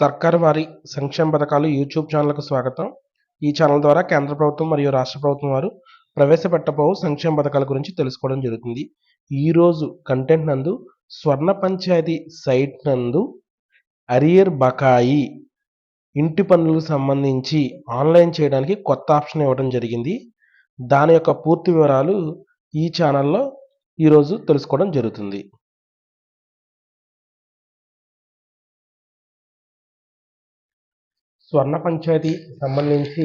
సర్కారు వారి సంక్షేమ పథకాలు యూట్యూబ్ ఛానల్కు స్వాగతం. ఈ ఛానల్ ద్వారా కేంద్ర ప్రభుత్వం మరియు రాష్ట్ర ప్రభుత్వం వారు ప్రవేశపెట్టబోవు సంక్షేమ పథకాల గురించి తెలుసుకోవడం జరుగుతుంది. ఈరోజు కంటెంట్ నందు స్వర్ణ పంచాయతీ సైట్ నందు అరియర్ బకాయి ఇంటి పనులకు సంబంధించి ఆన్లైన్ చేయడానికి కొత్త ఆప్షన్ ఇవ్వడం జరిగింది. దాని యొక్క పూర్తి వివరాలు ఈ ఛానల్లో ఈరోజు తెలుసుకోవడం జరుగుతుంది. స్వర్ణ పంచాయతీ సంబంధించి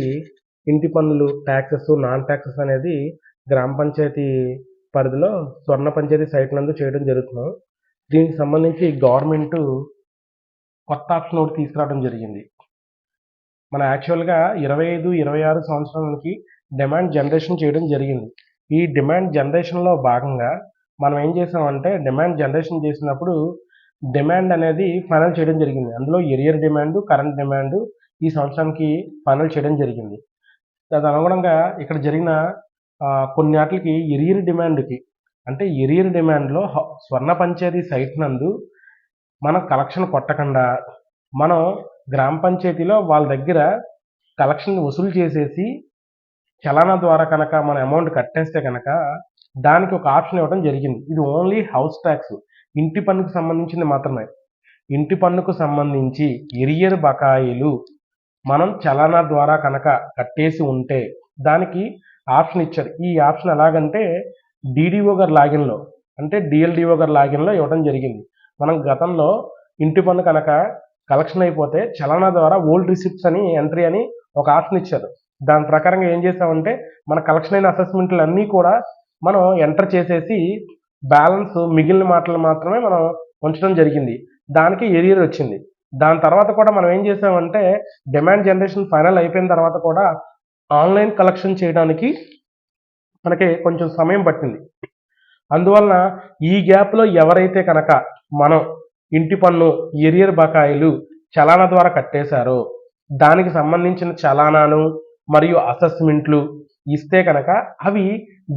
ఇంటి పన్నులు ట్యాక్సెస్ నాన్ ట్యాక్సెస్ అనేది గ్రామ పంచాయతీ పరిధిలో స్వర్ణ పంచాయతీ సైట్ నందు చేయడం జరుగుతుంది. దీనికి సంబంధించి గవర్నమెంట్ కొత్త ఆప్షన్ ఒకటి తీసుకురావడం జరిగింది. మన యాక్చువల్గా ఇరవై ఐదు ఇరవై ఆరు సంవత్సరాలకి డిమాండ్ జనరేషన్ చేయడం జరిగింది. ఈ డిమాండ్ జనరేషన్లో భాగంగా మనం ఏం చేసామంటే డిమాండ్ జనరేషన్ చేసినప్పుడు డిమాండ్ అనేది ఫైనల్ చేయడం జరిగింది. అందులో ఎరియర్ డిమాండ్ కరెంట్ డిమాండ్ ఈ సంవత్సరానికి ఫైనల్ చేయడం జరిగింది. దాని అనుగుణంగా ఇక్కడ జరిగిన ఆ, కొన్ని ఎరియర్ డిమాండ్కి అంటే ఎరియర్ డిమాండ్లో స్వర్ణ పంచాయతీ సైట్ నందు మనం కలెక్షన్ కొట్టకుండా మనం గ్రామ పంచాయతీలో వాళ్ళ దగ్గర కలెక్షన్ వసూలు చేసేసి చలానా ద్వారా కనుక మన అమౌంట్ కట్టేస్తే కనుక దానికి ఒక ఆప్షన్ ఇవ్వడం జరిగింది. ఇది ఓన్లీ హౌస్ ట్యాక్స్. ఇంటి పన్నుకు సంబంధించింది మాత్రమే. ఇంటి పన్నుకు సంబంధించి ఎరియర్ బకాయిలు మనం చలానా ద్వారా కనుక కట్టేసి ఉంటే దానికి ఆప్షన్ ఇచ్చారు. ఈ ఆప్షన్ ఎలాగంటే డీడీఓ గారి లాగిన్లో అంటే డిఎల్డిఓ గారి లాగిన్లో ఇవ్వడం జరిగింది. మనం గతంలో ఇంటి పన్ను కనుక కలెక్షన్ అయిపోతే చలానా ద్వారా ఓల్డ్ రిసిప్ట్స్ అని ఎంట్రీ అని ఒక ఆప్షన్ ఇచ్చారు. దాని ప్రకారంగా ఏం చేసామంటే మన కలెక్షన్ అయిన అసెస్మెంట్లు అన్నీ కూడా మనం ఎంటర్ చేసేసి బ్యాలెన్స్ మిగిలిన మాటలు మాత్రమే మనం ఉంచడం జరిగింది. దానికి ఎరియర్ వచ్చింది. దాని తర్వాత కూడా మనం ఏం చేసామంటే డిమాండ్ జనరేషన్ ఫైనల్ అయిపోయిన తర్వాత కూడా ఆన్లైన్ కలెక్షన్ చేయడానికి మనకి కొంచెం సమయం పట్టింది. అందువలన ఈ గ్యాప్లో ఎవరైతే కనుక మనం ఇంటి పన్ను ఎరియర్ బకాయిలు చలానా ద్వారా కట్టేశారో దానికి సంబంధించిన చలానాను మరియు అసెస్మెంట్లు ఇస్తే కనుక అవి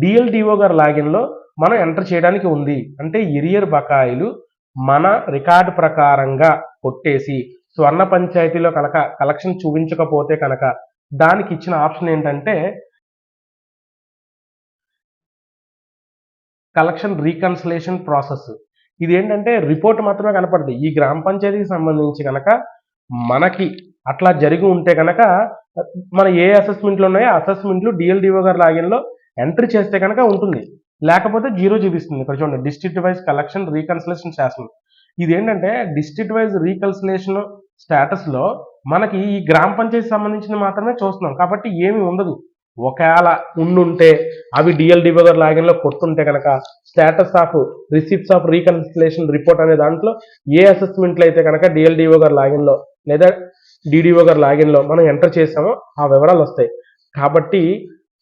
డిఎల్డిఓ గారి లాగిన్లో మనం ఎంటర్ చేయడానికి ఉంది. అంటే ఎరియర్ బకాయిలు మన రికార్డు ప్రకారంగా కొట్టేసి స్వర్ణ పంచాయతీలో కనుక కలెక్షన్ చూపించకపోతే కనుక దానికి ఇచ్చిన ఆప్షన్ ఏంటంటే కలెక్షన్ రీకన్సలేషన్ ప్రాసెస్. ఇది ఏంటంటే రిపోర్ట్ మాత్రమే కనపడుతుంది ఈ గ్రామ పంచాయతీకి సంబంధించి కనుక మనకి అట్లా జరిగి ఉంటే కనుక మన ఏ అసెస్మెంట్లు ఉన్నాయో అసెస్మెంట్లు డిఎల్డిఓ గారి లాగిన్లో ఎంట్రీ చేస్తే కనుక ఉంటుంది. లేకపోతే జీరో చూపిస్తుంది. ఇక్కడ చూడండి డిస్ట్రిక్ట్ వైజ్ కలెక్షన్ రీకన్సలేషన్ చేస్తుంది ఇది ఏంటంటే డిస్ట్రిక్ట్ వైజ్ రీకన్సలేషన్ స్టేటస్లో మనకి ఈ గ్రామ పంచాయతీ సంబంధించిన మాత్రమే చూస్తున్నాం. కాబట్టి ఏమి ఉండదు. ఒకవేళ ఉండుంటే అవి డిఎల్డిఓ గారు లాగిన్లో కొట్టుంటే కనుక status of receipts of reconciliation report అనే దాంట్లో ఏ అసెస్మెంట్లు అయితే కనుక డిఎల్డిఓ గారు లాగిన్లో లేదా డిడిఓ గారు లాగిన్లో మనం ఎంటర్ చేసామో ఆ వివరాలు వస్తాయి. కాబట్టి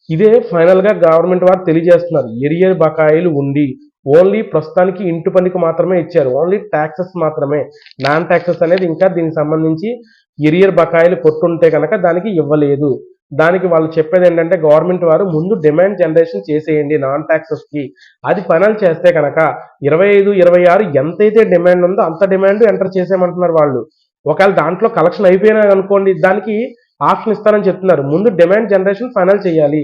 ఇదే ఫైనల్గా గవర్నమెంట్ వారు తెలియజేస్తున్నారు. ఎరియర్ బకాయిలు ఉంది. ఓన్లీ ప్రస్తుతానికి ఇంటి పనికి మాత్రమే ఇచ్చారు. ఓన్లీ ట్యాక్సెస్ మాత్రమే. నాన్ ట్యాక్సెస్ అనేది ఇంకా దీనికి సంబంధించి ఎరియర్ బకాయిలు కొట్టుంటే కనుక దానికి ఇవ్వలేదు. దానికి వాళ్ళు చెప్పేది ఏంటంటే గవర్నమెంట్ వారు ముందు డిమాండ్ జనరేషన్ చేసేయండి నాన్ ట్యాక్సెస్కి. అది ఫైనల్ చేస్తే కనుక ఇరవై ఐదు ఇరవై ఆరు ఎంతైతే డిమాండ్ ఉందో అంత డిమాండ్ ఎంటర్ చేసేయమంటున్నారు వాళ్ళు. ఒకవేళ దాంట్లో కలెక్షన్ అయిపోయినా అనుకోండి దానికి ఆప్షన్ ఇస్తారని చెప్తున్నారు. ముందు డిమాండ్ జనరేషన్ ఫైనల్ చేయాలి.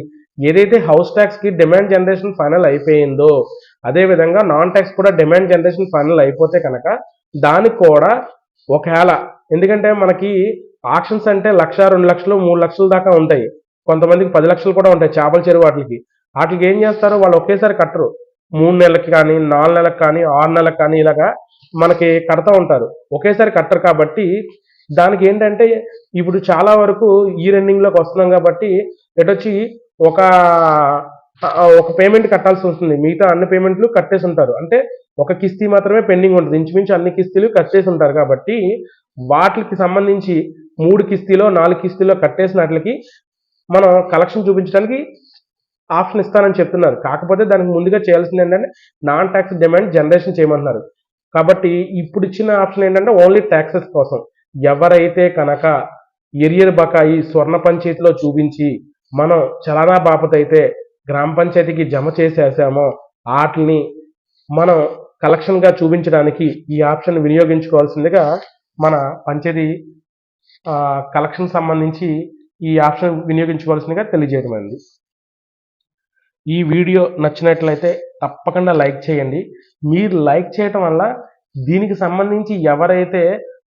ఏదైతే హౌస్ ట్యాక్స్కి డిమాండ్ జనరేషన్ ఫైనల్ అయిపోయిందో అదే విధంగా నాన్ ట్యాక్స్ కూడా డిమాండ్ జనరేషన్ ఫైనల్ అయిపోతే కనుక దానికి కూడా ఒకవేళ ఎందుకంటే మనకి ఆక్షన్స్ అంటే లక్ష రెండు లక్షలు మూడు లక్షల దాకా ఉంటాయి. కొంతమందికి పది లక్షలు కూడా ఉంటాయి చేపల చెరువు వాటికి. వాటికి ఏం చేస్తారు? వాళ్ళు ఒకేసారి కట్టరు. మూడు నెలలకి కానీ నాలుగు నెలలకు కానీ ఆరు నెలలకు కానీ ఇలాగా మనకి కడతా ఉంటారు. ఒకేసారి కట్టరు కాబట్టి దానికి ఏంటంటే ఇప్పుడు చాలా వరకు ఈ రన్నింగ్లోకి వస్తున్నాం కాబట్టి ఎటొచ్చి ఒక ఒక పేమెంట్ కట్టాల్సి వస్తుంది మిగతా అన్ని పేమెంట్లు కట్టేసి ఉంటారు. అంటే ఒక కిస్తీ మాత్రమే పెండింగ్ ఉంటుంది. ఇంచుమించు అన్ని కిస్తీలు కట్టేసి ఉంటారు కాబట్టి వాటికి సంబంధించి మూడు కిస్తీలో నాలుగు కిస్తీలో కట్టేసినట్లకి మనం కలెక్షన్ చూపించడానికి ఆప్షన్ ఇస్తానని చెప్తున్నారు. కాకపోతే దానికి ముందుగా చేయాల్సింది ఏంటంటే నాన్ ట్యాక్స్ డిమాండ్ జనరేషన్ చేయమంటున్నారు. కాబట్టి ఇప్పుడు ఇచ్చిన ఆప్షన్ ఏంటంటే ఓన్లీ ట్యాక్సెస్ కోసం. ఎవరైతే కనుక ఎరియర్ బకాయి స్వర్ణ పంచాయతీలో చూపించి మనం చలానా బాపతైతే అయితే గ్రామ పంచాయతీకి జమ చేసేసామో వాటిని మనం కలెక్షన్గా చూపించడానికి ఈ ఆప్షన్ వినియోగించుకోవాల్సిందిగా మన పంచాయతీ కలెక్షన్ సంబంధించి ఈ ఆప్షన్ వినియోగించుకోవాల్సిందిగా తెలియజేయడమైంది ఈ వీడియో నచ్చినట్లయితే తప్పకుండా లైక్ చేయండి. మీరు లైక్ చేయటం వల్ల దీనికి సంబంధించి ఎవరైతే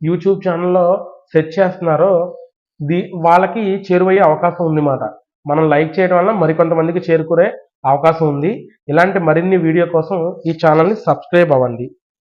యూట్యూబ్ ఛానల్లో సెర్చ్ చేస్తున్నారో దీ వాళ్ళకి చేరువయ్యే అవకాశం ఉంది మనం లైక్ చేయడం వల్ల మరికొంతమందికి చేరుకునే అవకాశం ఉంది. ఇలాంటి మరిన్ని వీడియో కోసం ఈ ఛానల్ని సబ్స్క్రైబ్ అవ్వండి.